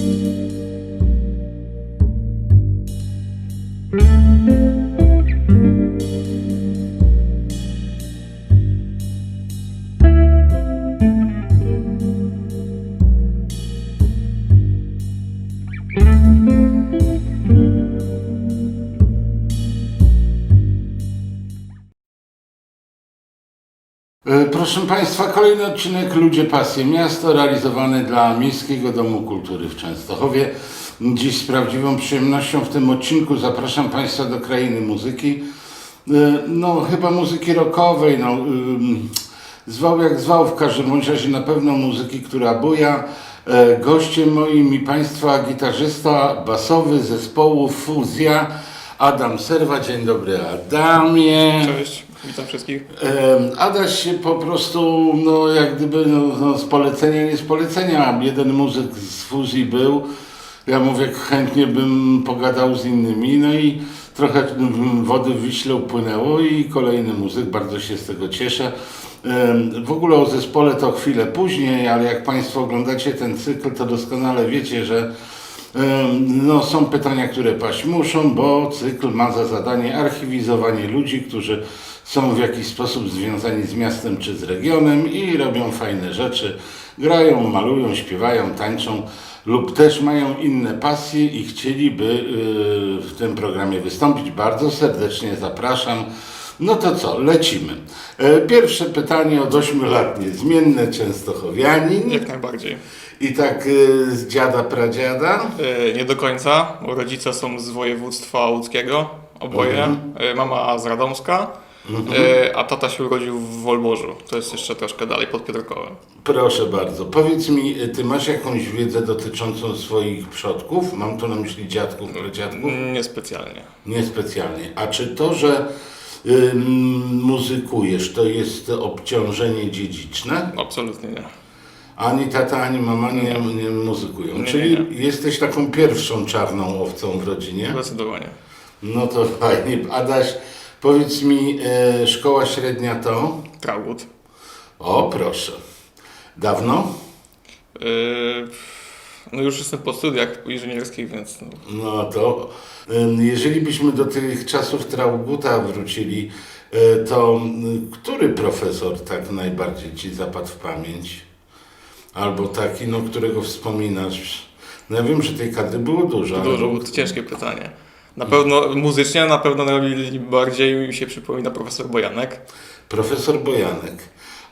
E, Proszę Państwa, kolejny odcinek Ludzie Pasje Miasto, realizowany dla Miejskiego Domu Kultury w Częstochowie. Dziś z prawdziwą przyjemnością w tym odcinku zapraszam Państwa do krainy muzyki. E, No, chyba muzyki rockowej, no, zwał jak zwał, w każdym razie na pewno muzyki, która buja. E, Gościem moim i Państwa gitarzysta basowy zespołu Fuzja, Adam Serwa. Dzień dobry Adamie. Cześć, witam wszystkich. Adaś się po prostu, no jak gdyby no, no, z polecenia, nie z polecenia. Jeden muzyk z fuzji był. Ja mówię, chętnie bym pogadał z innymi, no i trochę mm, wody w Wiśle upłynęło i kolejny muzyk, bardzo się z tego cieszę. W ogóle o zespole to chwilę później, ale jak Państwo oglądacie ten cykl, to doskonale wiecie, że No, są pytania, które paść muszą, bo cykl ma za zadanie archiwizowanie ludzi, którzy są w jakiś sposób związani z miastem czy z regionem i robią fajne rzeczy. Grają, malują, śpiewają, tańczą lub też mają inne pasje i chcieliby y, w tym programie wystąpić. Bardzo serdecznie zapraszam. No to co, lecimy. E, Pierwsze pytanie od 8 lat niezmienne, Częstochowianin. Jak najbardziej. I tak y, z dziada pradziada. E, Nie do końca. Rodzice są z województwa łódzkiego, oboje. Mhm. E, Mama z Radomska, e, a tata się urodził w Wolborzu. To jest jeszcze troszkę dalej pod Piotrkowem. Proszę bardzo. Powiedz mi, y, ty masz jakąś wiedzę dotyczącą swoich przodków? Mam tu na myśli dziadków, pradziadków? Niespecjalnie. Niespecjalnie. A czy to, że y, muzykujesz, to jest obciążenie dziedziczne? Absolutnie nie. Ani tata, ani mama nie, nie muzykują. Nie, Czyli nie, jesteś taką pierwszą czarną owcą w rodzinie? Zdecydowanie. No to fajnie. Adaś, powiedz mi, y, szkoła średnia to? Traugut. O, proszę. Dawno? E, No już jestem po studiach inżynierskich, więc no, No to ym, jeżeli byśmy do tych czasów Trauguta wrócili, y, to który profesor tak najbardziej ci zapadł w pamięć? Albo taki, no, którego wspominasz? No ja wiem, że tej kadry było dużo, ale dużo, to ciężkie pytanie. Na pewno muzycznie, na pewno najbardziej mi się przypomina profesor Bojanek. profesor Bojanek.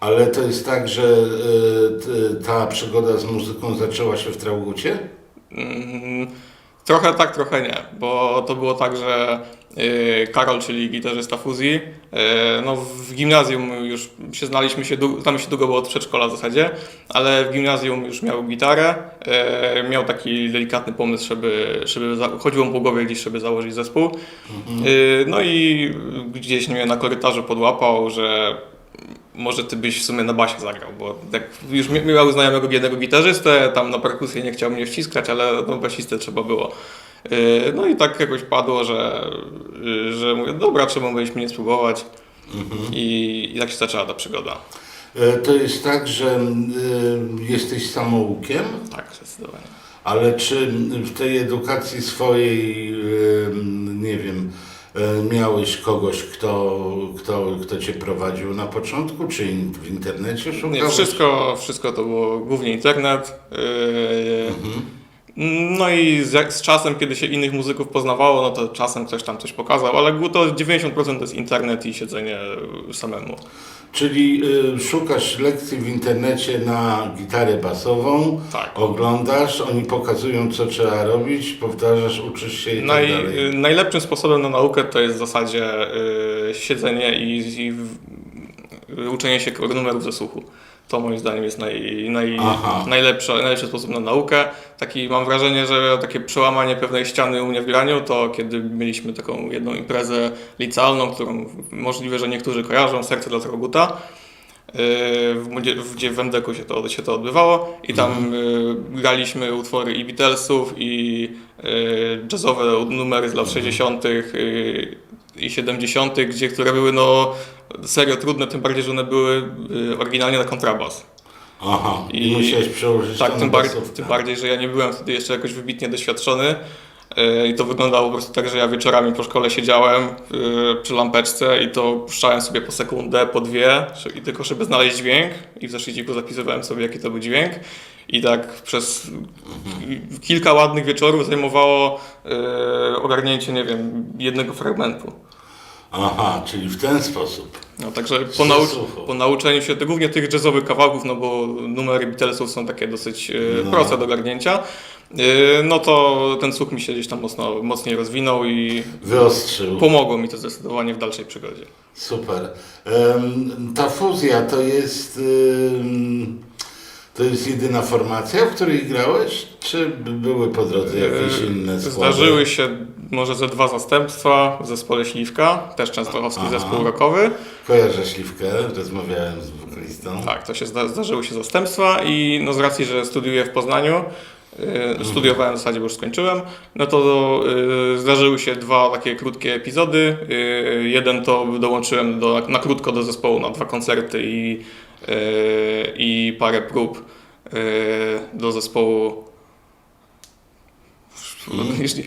Ale to jest tak, że y, ta przygoda z muzyką zaczęła się w Traugucie? Mm, Trochę tak, trochę nie, bo to było tak, że Karol, czyli gitarzysta fuzji, y, no w gimnazjum już się znaliśmy się, znamy się długo, bo od przedszkola w zasadzie, ale w gimnazjum już miał gitarę, y, miał taki delikatny pomysł, żeby, żeby chodziło mu po głowie gdzieś, żeby założyć zespół. Y, No i gdzieś mnie na korytarzu podłapał, że może ty byś w sumie na basie zagrał, bo tak już mi- miał znajomego jednego gitarzystę, tam na perkusję nie chciał mnie wciskać, ale no basistę trzeba było. Yy, No i tak jakoś padło, że, że mówię, dobra, czemu byśmy nie spróbować I, i tak się zaczęła ta przygoda. Y, to jest tak, że y, jesteś samoukiem? Tak, zdecydowanie. Ale czy w tej edukacji swojej, nie wiem, e, miałeś kogoś, kto, kto, kto cię prowadził na początku, czy in- w internecie szukałeś? Nie, wszystko, wszystko to było głównie internet. Yy, No i z, z czasem, kiedy się innych muzyków poznawało, no to czasem ktoś tam coś pokazał, ale to 90% to jest internet i siedzenie samemu. Czyli y, szukasz lekcji w internecie na gitarę basową, Tak. oglądasz, oni pokazują, co trzeba robić, powtarzasz, uczysz się i tak Naj, dalej. y, najlepszym sposobem na naukę to jest w zasadzie y, siedzenie i, i w, y, uczenie się numerów ze słuchu. To moim zdaniem jest naj, naj, najlepszy, najlepszy sposób na naukę. Taki mam wrażenie, że takie przełamanie pewnej ściany u mnie w graniu to kiedy mieliśmy taką jedną imprezę licealną, którą możliwe, że niektórzy kojarzą, Serce dla Troguta. y, w, gdzie w MDK się to, się to odbywało i tam y, graliśmy utwory i Beatlesów i y, jazzowe numery z lat 60. y, i 70., gdzie które były no serio trudne, tym bardziej, że one były y, oryginalnie na kontrabas. Aha, i, I- musiałeś przełożyć Tak, tym, bar- tym bardziej, że ja nie byłem wtedy jeszcze jakoś wybitnie doświadczony. Yy, I to wyglądało po prostu tak, że ja wieczorami po szkole siedziałem yy, przy lampeczce i to puszczałem sobie po sekundę, po dwie, i tylko żeby znaleźć dźwięk i w zeszyciku zapisywałem sobie, jaki to był dźwięk. I tak przez kilka ładnych wieczorów zajmowało ogarnięcie, nie wiem, jednego fragmentu. Aha, czyli w ten sposób. No, także po, nau- po nauczeniu się głównie tych jazzowych kawałków, no bo numery Beatlesów są takie dosyć e, No. proste do ogarnięcia, e, no to ten słuch mi się gdzieś tam mocno, mocniej rozwinął i Wyostrzył. pomogło mi to zdecydowanie w dalszej przygodzie. Super. Em, ta fuzja to jest. ym, to jest jedyna formacja, w której grałeś? Czy by- były po drodze jakieś E, inne składy? Zdarzyły się może ze dwa zastępstwa w zespole Śliwka, też częstochowski Aha. zespół rockowy. Kojarzę śliwkę, rozmawiałem z wokalistą. Tak, to się zda- zdarzyły się zastępstwa i no z racji, że studiuję w Poznaniu, y, studiowałem w zasadzie, bo już skończyłem, no to y, zdarzyły się dwa takie krótkie epizody. Y, jeden to dołączyłem do, na krótko do zespołu na dwa koncerty i, y, i parę prób do zespołu. Jeśli-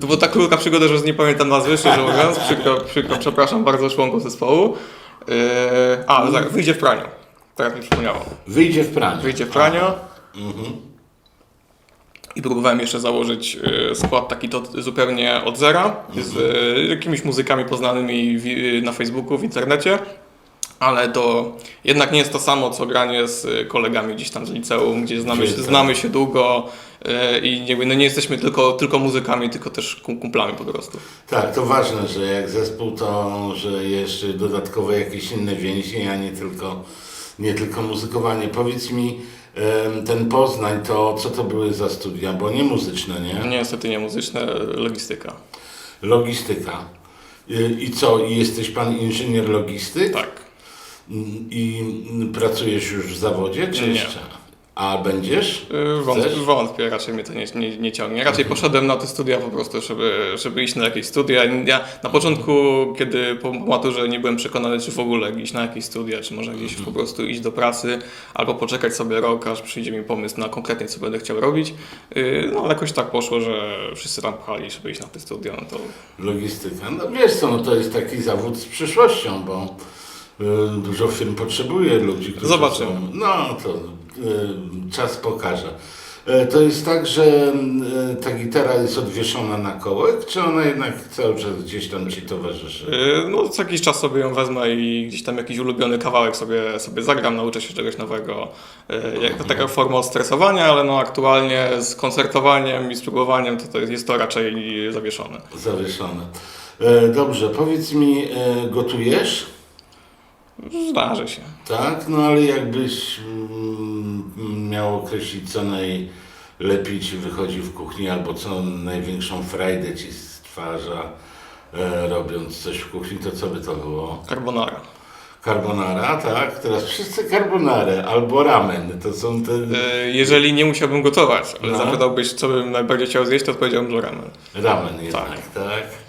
To była tak krótka przygoda, że już nie pamiętam nazwy, szczerze mówiąc. Przykro, przykro, przepraszam bardzo członków zespołu. Yy, a, tak, wyjdzie w praniu. Tak mi przypomniało. Wyjdzie w praniu. Wyjdzie w praniu. Mhm. I próbowałem jeszcze założyć y, skład taki to zupełnie od zera, z y, jakimiś muzykami poznanymi w, na Facebooku, w internecie. Ale to jednak nie jest to samo, co granie z y, kolegami gdzieś tam z liceum, gdzie znamy, się, Gdzie tak. znamy się długo y, i jakby, no nie jesteśmy tylko, tylko muzykami, tylko też kum- kumplami po prostu. Tak, to ważne, że jak zespół, to że jeszcze dodatkowe jakieś inne więzi, a nie tylko, nie tylko muzykowanie. Powiedz mi, ten Poznań, to co to były za studia? Bo nie muzyczne, nie? Niestety nie muzyczne, logistyka. Logistyka. I, I co, i jesteś pan inżynier logistyk? Tak. I pracujesz już w zawodzie, czy Nie. jeszcze? A będziesz? Y, Wątpię, wątpię, raczej mnie to nie, nie, nie ciągnie. Raczej poszedłem na te studia po prostu, żeby, żeby iść na jakieś studia. Ja na początku, kiedy po maturze nie byłem przekonany, czy w ogóle iść na jakieś studia, czy może gdzieś po prostu iść do pracy, albo poczekać sobie rok, aż przyjdzie mi pomysł na konkretnie, co będę chciał robić. Y, No ale jakoś tak poszło, że wszyscy tam pchali, żeby iść na te studia, no to Logistyka. No wiesz co, no to jest taki zawód z przyszłością, bo dużo firm potrzebuje ludzi, którzy Zobaczymy. Są, no to y, czas pokaże. E, To jest tak, że y, ta gitara jest odwieszona na kołek, czy ona jednak cały czas gdzieś tam ci towarzyszy? y, no, co jakiś czas sobie ją wezmę i gdzieś tam jakiś ulubiony kawałek sobie, sobie zagram, nauczę się czegoś nowego. Y, Jak to taka forma odstresowania, ale no aktualnie z koncertowaniem i spróbowaniem to, to jest, jest to raczej zawieszone. Zawieszone. Dobrze, powiedz mi, gotujesz? Zdarzy się. Tak, no ale jakbyś mm, miał określić, co najlepiej ci wychodzi w kuchni, albo co największą frajdę ci stwarza, e, robiąc coś w kuchni, to co by to było? Carbonara. Carbonara, tak? Teraz wszyscy carbonarę, albo ramen, to są te Y, Jeżeli nie musiałbym gotować, ale No. zapytałbyś, co bym najbardziej chciał zjeść, to odpowiedziałbym, że ramen. ramen jednak, tak? E,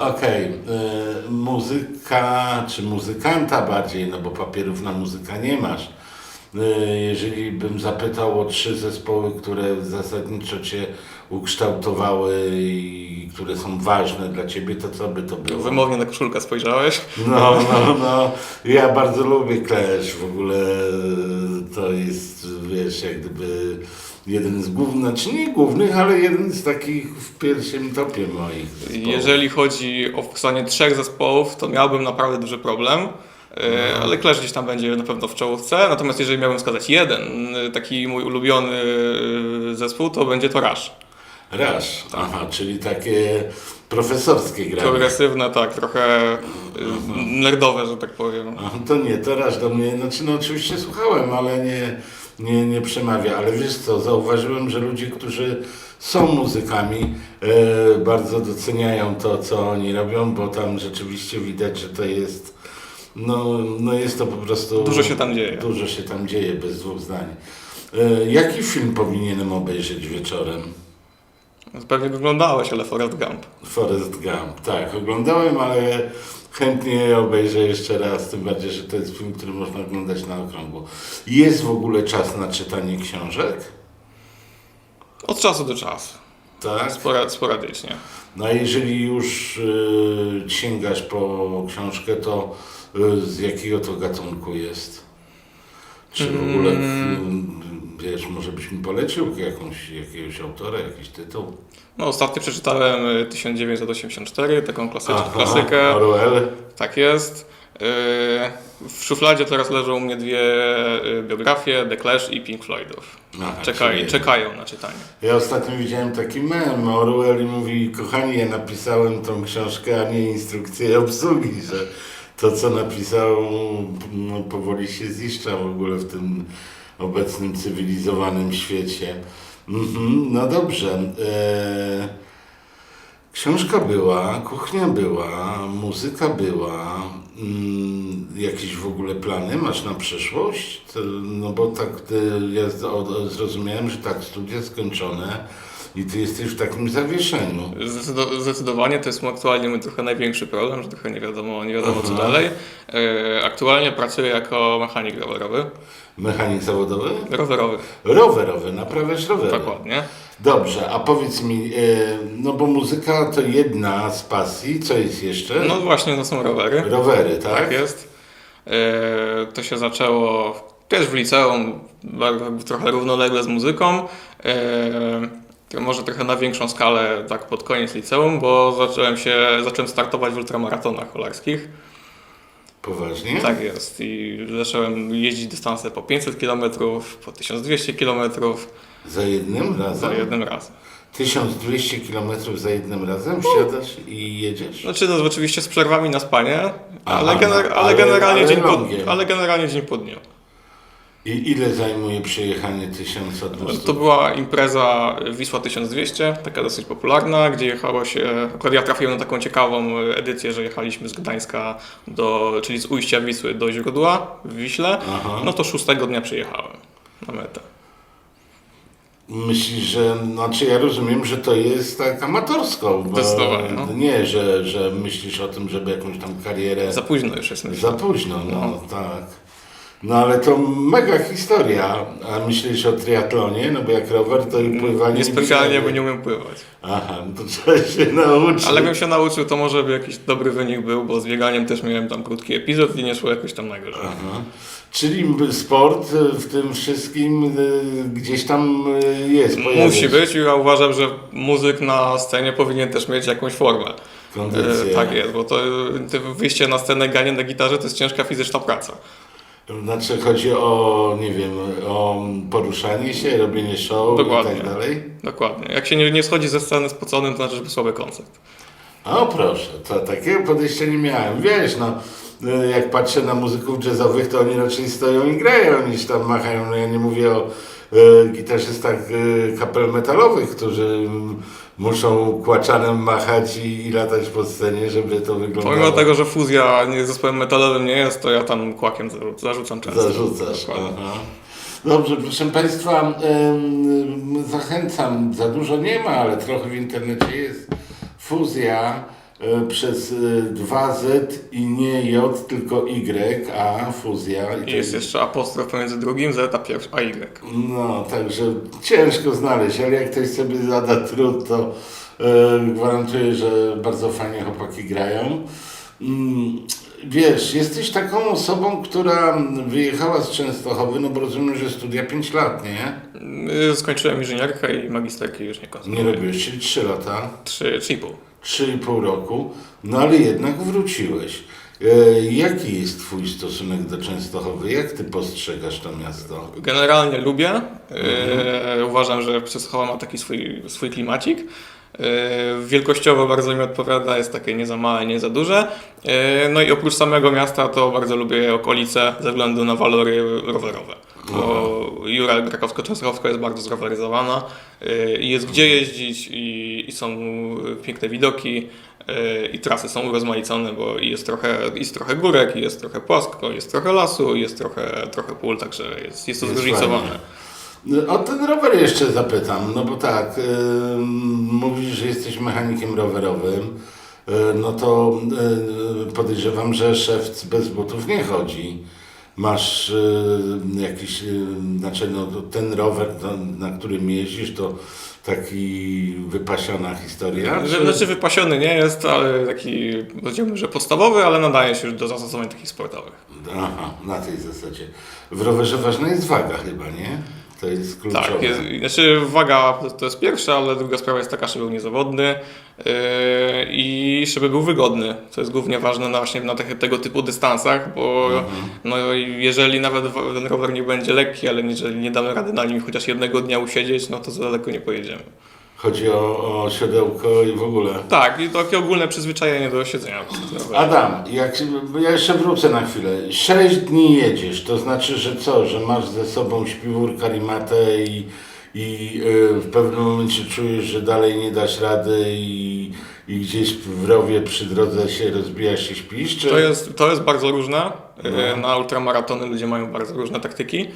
Okej, e, muzyka, czy muzykanta bardziej, no bo papierów na muzyka nie masz. E, Jeżeli bym zapytał o trzy zespoły, które zasadniczo Cię ukształtowały i które są ważne dla Ciebie, to co by to było? Wymownie na koszulkę spojrzałeś. No, no, no. Ja bardzo lubię Clash. W ogóle e, to jest, wiesz, jak gdyby jeden z głównych, znaczy nie głównych, ale jeden z takich w pierwszym topie moich. zespołów. Jeżeli chodzi o wpisanie trzech zespołów, to miałbym naprawdę duży problem. Y, Ale Clash gdzieś tam będzie na pewno w czołówce. Natomiast jeżeli miałbym wskazać jeden y, taki mój ulubiony y, zespół, to będzie to Rush. Rush, aha, czyli takie profesorskie granie. Progresywne, tak, trochę y, nerdowe, że tak powiem. Aha, to nie, to Rush do mnie, znaczy no oczywiście słuchałem, ale nie, nie, nie przemawia. Ale wiesz co, zauważyłem, że ludzie, którzy są muzykami, e, bardzo doceniają to, co oni robią, bo tam rzeczywiście widać, że to jest, no, no jest to po prostu... Dużo się tam dzieje. Dużo się tam dzieje, bez dwóch zdań. E, jaki film powinienem obejrzeć wieczorem? Pewnie oglądałeś, ale Forrest Gump. Forrest Gump, tak, oglądałem, ale chętnie obejrzę jeszcze raz, tym bardziej, że to jest film, który można oglądać na okrągło. Jest w ogóle czas na czytanie książek? Od czasu do czasu. Tak. Spora, sporadycznie. No a jeżeli już y, sięgasz po książkę, to y, z jakiego to gatunku jest? Czy w ogóle, y, wiesz, może byś mi polecił jakąś, jakiegoś autora, jakiś tytuł? No, ostatnio przeczytałem y, 1984, taką klasycz, klasykę. Orwell? Tak jest. Yy, W szufladzie teraz leżą u mnie dwie y, biografie, The Clash i Pink Floydów. Aha, Czekaj, czyli- czekają na czytanie. Ja ostatnio widziałem taki mem, Orwell i mówi, kochani, ja napisałem tą książkę, a nie instrukcję obsługi, że to, co napisał, no, powoli się ziszcza w ogóle w tym obecnym cywilizowanym świecie. Mhm, no dobrze. E, książka była, kuchnia była, muzyka była. Mm, jakieś w ogóle plany masz na przyszłość? No bo tak ja zrozumiałem, że tak, studia skończone i ty jesteś w takim zawieszeniu. Zdecydo- Zdecydowanie to jest aktualnie mój trochę największy problem, że trochę nie wiadomo, nie wiadomo co dalej. Yy, Aktualnie pracuję jako mechanik rowerowy. Mechanik zawodowy? Rowerowy, Rowerowy, naprawiasz rowery. dokładnie. Dobrze, a powiedz mi, e, no bo muzyka to jedna z pasji, co jest jeszcze? No właśnie, to są rowery. Rowery, tak? Tak jest. Yy, To się zaczęło też w liceum, bardzo trochę równolegle z muzyką. Może trochę na większą skalę, tak pod koniec liceum, bo zacząłem się, zacząłem startować w ultramaratonach kolarskich. Poważnie? Tak jest. I zacząłem jeździć dystanse po 500 km, po 1200 km Za jednym razem? za jednym razem. 1200 km za jednym razem wsiadasz i jedziesz? Znaczy, no, oczywiście z przerwami na spanie, Aha, ale, gener- ale, ale- generalnie ale dzień po, ale generalnie dzień po dniu. I ile zajmuje przejechanie 1200? To była impreza Wisła 1200, taka dosyć popularna, gdzie jechało się, akurat ja trafiłem na taką ciekawą edycję, że jechaliśmy z Gdańska, do, czyli z ujścia Wisły do źródła w Wiśle, Aha. no to szóstego dnia przyjechałem na metę. Myślisz, że, znaczy ja rozumiem, że to jest tak amatorsko. bo no. Nie, że, że myślisz o tym, żeby jakąś tam karierę... Za późno już jest myślę. Za późno, no tak. No ale to mega historia. A myślisz o triatlonie? No bo jak rower to i pływanie... Niespecjalnie, bo nie nie umiem pływać. Aha, no to trzeba się nauczyć. Ale bym się nauczył, to może by jakiś dobry wynik był, bo z bieganiem też miałem tam krótki epizod i nie szło jakoś tam najgorzej. Aha. Czyli sport y, w tym wszystkim y, gdzieś tam y, jest. pojawia Musi być i ja uważam, że muzyk na scenie powinien też mieć jakąś formę. Kondycja. E, tak jest, bo to wyjście na scenę, granie na gitarze to jest ciężka fizyczna praca. Znaczy chodzi o, nie wiem, o poruszanie się, robienie show Dokładnie. i tak dalej? Dokładnie. Jak się nie, nie schodzi ze sceny spoconym, to znaczy, że był słaby koncert. O proszę, to takiego podejścia nie miałem. Wiesz, no, y, jak patrzę na muzyków jazzowych, to oni raczej stoją i grają, niż tam machają. No ja nie mówię o y, gitarzystach y, kapel metalowych, którzy mm, muszą kłaczanem machać i, i latać po scenie, żeby to wyglądało. Pomimo tego, że fuzja nie zespołem metalowym nie jest, to ja tam kłakiem zarzu- zarzucam często. Zarzucasz. Dobrze, proszę Państwa, zachęcam, za dużo nie ma, ale trochę w internecie jest fuzja przez e, 2Z i nie J, tylko Y, a fuzja. I jest jeszcze apostrof pomiędzy drugim, Z a pierwszy, a Y. No, także ciężko znaleźć, ale jak ktoś sobie zada trud, to e, gwarantuję, że bardzo fajnie chłopaki grają. Mm, wiesz, jesteś taką osobą, która wyjechała z Częstochowy, no bo rozumiem, że studia 5 lat, nie? Y, Skończyłem inżynierkę i magisterki już nie Nie kontynuuję. robiłeś, czyli 3 lata, Trzy, trzy i pół. 3,5 roku, no ale jednak wróciłeś. E, jaki jest Twój stosunek do Częstochowy? Jak Ty postrzegasz to miasto? Generalnie lubię. E, uważam, że Częstochowa ma taki swój, swój klimacik. E, wielkościowo bardzo mi odpowiada, jest takie nie za małe, nie za duże. No i oprócz samego miasta to bardzo lubię okolice ze względu na walory rowerowe. Bo Jura Krakowsko-Częstochowska jest bardzo zroweryzowana e, i jest gdzie jeździć i, i są piękne widoki e, i trasy są urozmaicone, bo jest trochę, jest trochę górek, jest trochę płasko, jest trochę lasu, jest trochę, trochę pól, także jest, jest to Jest zróżnicowane. fajnie. O ten rower jeszcze zapytam, no bo tak, ym, mówisz, że jesteś mechanikiem rowerowym, y, no to y, podejrzewam, że szewc bez butów nie chodzi. Masz y, jakiś, y, znaczy no ten rower, to, na którym jeździsz, to taki wypasiona historia? Czy- znaczy wypasiony nie jest, ale taki powiedziałbym, że podstawowy, ale nadaje się już do zastosowań takich sportowych. Aha, na tej zasadzie. W rowerze ważna jest waga chyba, nie? To jest kluczowe. Tak, jest, znaczy waga to jest pierwsza, ale druga sprawa jest taka, żeby był niezawodny yy, i żeby był wygodny, co jest głównie ważne na właśnie na te, tego typu dystansach, bo no, jeżeli nawet ten rower nie będzie lekki, ale jeżeli nie damy rady na nim chociaż jednego dnia usiedzieć, no to za daleko nie pojedziemy. Chodzi o, o siodełko i w ogóle. Tak, i takie ogólne przyzwyczajenie do siedzenia. Adam, jak, ja jeszcze wrócę na chwilę. Sześć dni jedziesz, to znaczy, że co, że masz ze sobą śpiwór, karimatę i, i y, w pewnym momencie czujesz, że dalej nie dasz rady i, i gdzieś w rowie przy drodze się rozbijasz i śpisz? Czy... To jest, to jest bardzo różne. No. E, Na ultramaratony ludzie mają bardzo różne taktyki.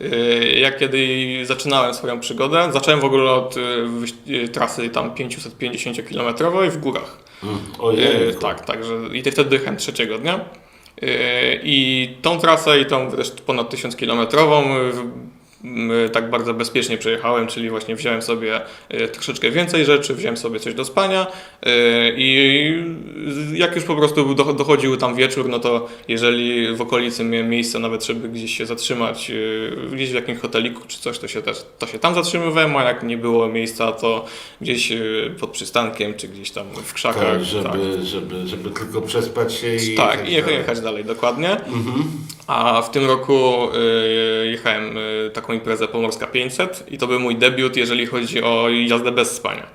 E, Ja kiedy zaczynałem swoją przygodę, zacząłem w ogóle od wyś- e, trasy tam 550 km w górach. Mm, Ojej, Tak, także i te- wtedy jechałem trzeciego dnia. I tą trasę i tą też ponad 1000 km tak bardzo bezpiecznie przejechałem, czyli właśnie wziąłem sobie e, troszeczkę więcej rzeczy, wziąłem sobie coś do spania e, i jak już po prostu do- dochodził tam wieczór, no to jeżeli w okolicy miałem miejsce nawet, żeby gdzieś się zatrzymać, gdzieś w jakimś hoteliku czy coś, to się też to się tam zatrzymywałem, a jak nie było miejsca, to gdzieś pod przystankiem, czy gdzieś tam w krzakach. tak, żeby, Żeby, żeby tylko przespać się i... Tak, i jechać, dalej. jechać dalej, dokładnie. Mhm. A w tym roku y, jechałem y, taką imprezę Pomorska 500 i to był mój debiut, jeżeli chodzi o jazdę bez spania.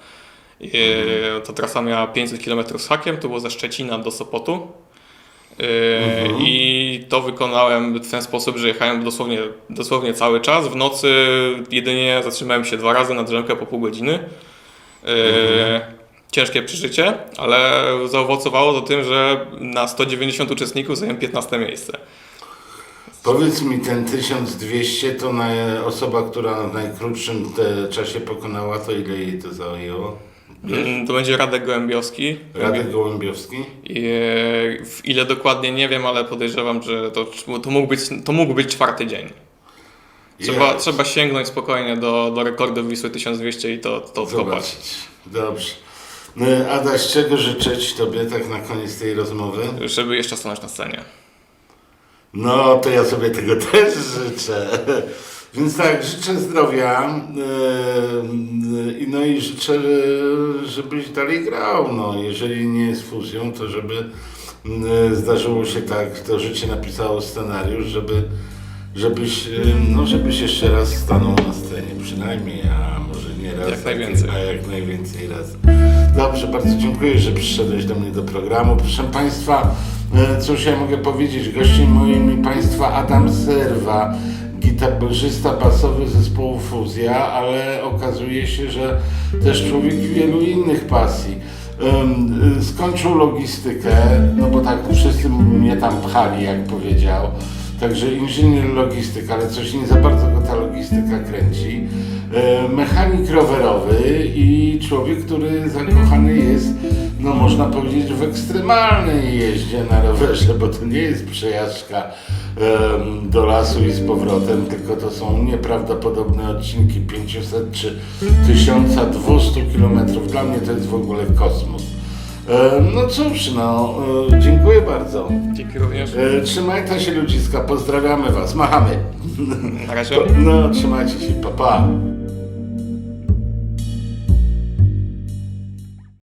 Y, Ta trasa miała 500 km z hakiem, to było ze Szczecina do Sopotu. Y, I to wykonałem w ten sposób, że jechałem dosłownie, dosłownie cały czas. W nocy jedynie zatrzymałem się dwa razy na drzemkę po pół godziny. Y, Ciężkie przeżycie, ale zaowocowało to tym, że na 190 uczestników zająłem 15 miejsce. Powiedz mi, ten 1200 to na, osoba, która w najkrótszym te czasie pokonała, to ile jej to zajęło? Mm, To będzie Radek Gołębiowski. Radek Gołębiowski? I, e, w ile dokładnie nie wiem, ale podejrzewam, że to, to, mógł, być, to mógł być czwarty dzień. Trzeba, Jest. trzeba sięgnąć spokojnie do, do rekordu Wisły 1200 i to, to. Zobaczyć. Dobrze. No, Adaś, czego życzyć Tobie tak na koniec tej rozmowy? Żeby jeszcze stanąć na scenie. No, to ja sobie tego też życzę. Więc tak, życzę zdrowia yy, i no i życzę, żebyś dalej grał. No, jeżeli nie z fuzją, to żeby yy, zdarzyło się tak, to życie napisało scenariusz, żeby, żebyś, yy, no, żebyś jeszcze raz stanął na scenie, przynajmniej, a może nie raz, Jak najwięcej. a jak najwięcej razy. Dobrze, bardzo dziękuję, że przyszedłeś do mnie do programu. Proszę Państwa, e, cóż ja mogę powiedzieć? Gościem moim Państwa Adam Serwa, gitarzysta basowy zespołu Fuzja, ale okazuje się, że też człowiek wielu innych pasji. Y, Skończył logistykę, no bo tak wszyscy mnie tam pchali, jak powiedział. Także inżynier logistyk, ale coś nie za bardzo go ta logistyka kręci. E, Mechanik rowerowy i człowiek, który zakochany jest, no można powiedzieć, w ekstremalnej jeździe na rowerze, bo to nie jest przejażdżka em, do lasu i z powrotem, tylko to są nieprawdopodobne odcinki 500 czy 1200 km. Dla mnie to jest w ogóle kosmos. No cóż, no, e, dziękuję bardzo. Dzięki również. E, Trzymajcie się ludziska, pozdrawiamy Was, machamy. Na razie. No, trzymajcie się, pa pa.